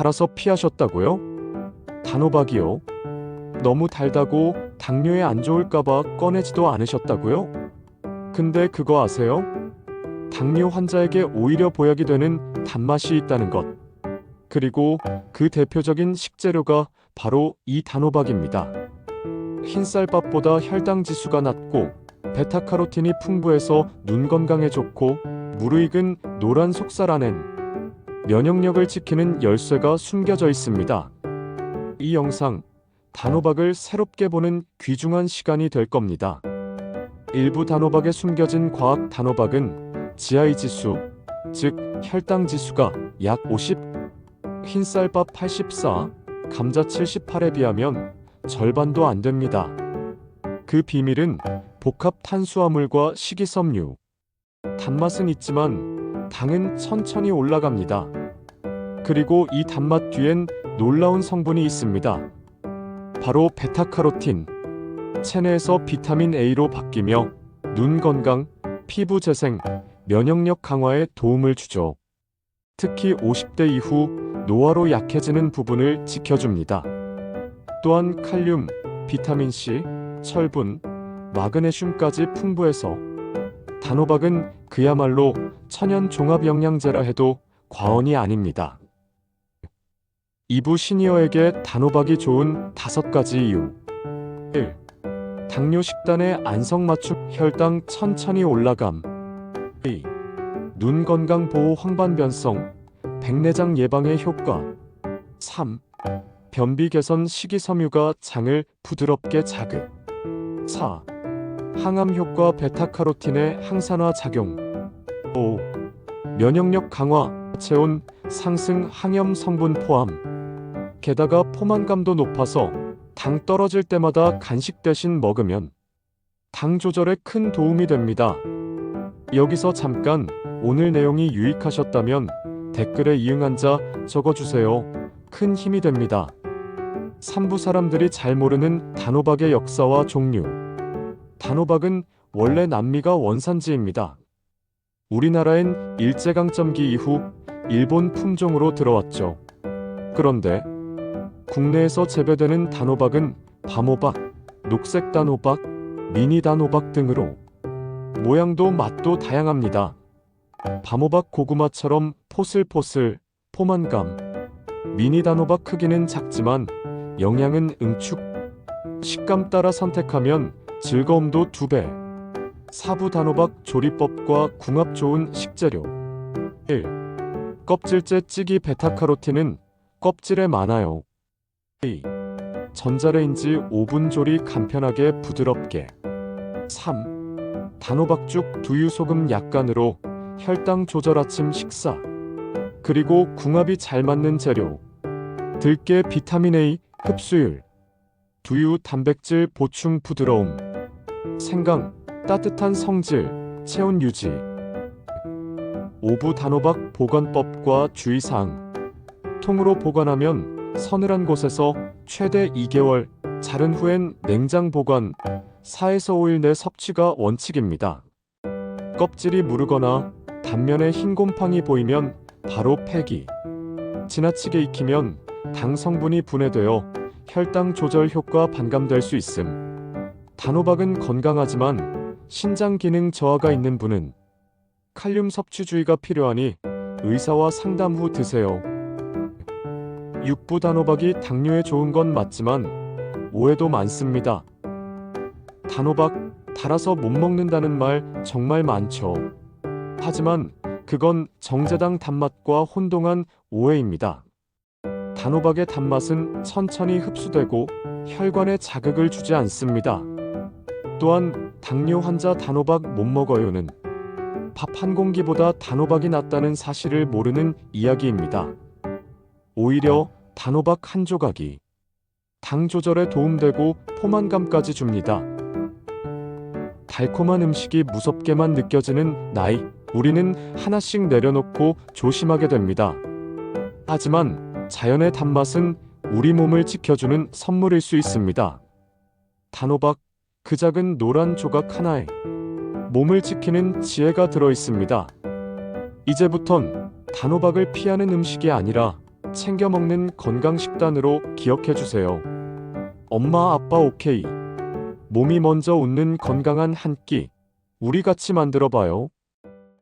달아서 피하셨다고요? 단호박이요. 너무 달다고 당뇨에 안 좋을까봐 꺼내지도 않으셨다고요? 근데 그거 아세요? 당뇨 환자에게 오히려 보약이 되는 단맛이 있다는 것. 그리고 그 대표적인 식재료가 바로 이 단호박입니다. 흰쌀밥보다 혈당 지수가 낮고 베타카로틴이 풍부해서 눈 건강에 좋고 무르익은 노란 속살 안엔 면역력을 지키는 열쇠가 숨겨져 있습니다. 이 영상 단호박을 새롭게 보는 귀중한 시간이 될 겁니다. 일부 단호박에 숨겨진 과학 단호박은 GI 지수, 즉 혈당 지수가 약 50, 흰쌀밥 84, 감자 78에 비하면 절반도 안 됩니다. 그 비밀은 복합 탄수화물과 식이섬유. 단맛은 있지만 당은 천천히 올라갑니다. 그리고 이 단맛 뒤엔 놀라운 성분이 있습니다. 바로 베타카로틴. 체내에서 비타민 A로 바뀌며 눈 건강, 피부 재생, 면역력 강화에 도움을 주죠. 특히 50대 이후 노화로 약해지는 부분을 지켜줍니다. 또한 칼륨, 비타민 C, 철분, 마그네슘까지 풍부해서 단호박은 그야말로 천연 종합 영양제라 해도 과언이 아닙니다. 2부 시니어에게 단호박이 좋은 다섯 가지 이유 1. 당뇨 식단의 안성맞춤 혈당 천천히 올라감 2. 눈 건강 보호 황반 변성 백내장 예방의 효과 3. 변비 개선 식이섬유가 장을 부드럽게 자극 4. 항암 효과 베타카로틴의 항산화 작용 5. 면역력 강화 체온 상승 항염 성분 포함 게다가 포만감도 높아서 당 떨어질 때마다 간식 대신 먹으면 당 조절에 큰 도움이 됩니다. 여기서 잠깐 오늘 내용이 유익하셨다면 댓글에 이응한 자 적어주세요. 큰 힘이 됩니다. 삼부 사람들이 잘 모르는 단호박의 역사와 종류. 단호박은 원래 남미가 원산지입니다. 우리나라엔 일제강점기 이후 일본 품종으로 들어왔죠. 그런데 국내에서 재배되는 단호박은 밤호박, 녹색 단호박, 미니 단호박 등으로 모양도 맛도 다양합니다. 밤호박 고구마처럼 포슬포슬, 포만감. 미니 단호박 크기는 작지만 영양은 응축. 식감 따라 선택하면 즐거움도 두 배. 사부 단호박 조리법과 궁합 좋은 식재료. 1. 껍질째 찌기 베타카로틴은 껍질에 많아요. 2. 전자레인지 5분 조리 간편하게 부드럽게. 3. 단호박죽 두유 소금 약간으로 혈당 조절 아침 식사. 그리고 궁합이 잘 맞는 재료. 들깨 비타민 A 흡수율. 두유 단백질 보충 부드러움. 생강 따뜻한 성질 체온 유지. 오부 단호박 보관법과 주의사항. 통으로 보관하면 서늘한 곳에서 최대 2개월, 자른 후엔 냉장 보관, 4에서 5일 내 섭취가 원칙입니다. 껍질이 무르거나 단면에 흰 곰팡이 보이면 바로 폐기. 지나치게 익히면 당 성분이 분해되어 혈당 조절 효과 반감될 수 있음. 단호박은 건강하지만 신장 기능 저하가 있는 분은 칼륨 섭취 주의가 필요하니 의사와 상담 후 드세요. 육부 단호박이 당뇨에 좋은 건 맞지만 오해도 많습니다. 단호박 달아서 못 먹는다는 말 정말 많죠. 하지만 그건 정제당 단맛과 혼동한 오해입니다. 단호박의 단맛은 천천히 흡수되고 혈관에 자극을 주지 않습니다. 또한 당뇨 환자 단호박 못 먹어요는 밥 한 공기보다 단호박이 낫다는 사실을 모르는 이야기입니다. 오히려 단호박 한 조각이 당 조절에 도움되고 포만감까지 줍니다. 달콤한 음식이 무섭게만 느껴지는 나이, 우리는 하나씩 내려놓고 조심하게 됩니다. 하지만 자연의 단맛은 우리 몸을 지켜주는 선물일 수 있습니다. 단호박, 그 작은 노란 조각 하나에 몸을 지키는 지혜가 들어 있습니다. 이제부턴 단호박을 피하는 음식이 아니라 챙겨 먹는 건강 식단으로 기억해 주세요. 엄마 아빠 오케이. 몸이 먼저 웃는 건강한 한 끼. 우리 같이 만들어 봐요.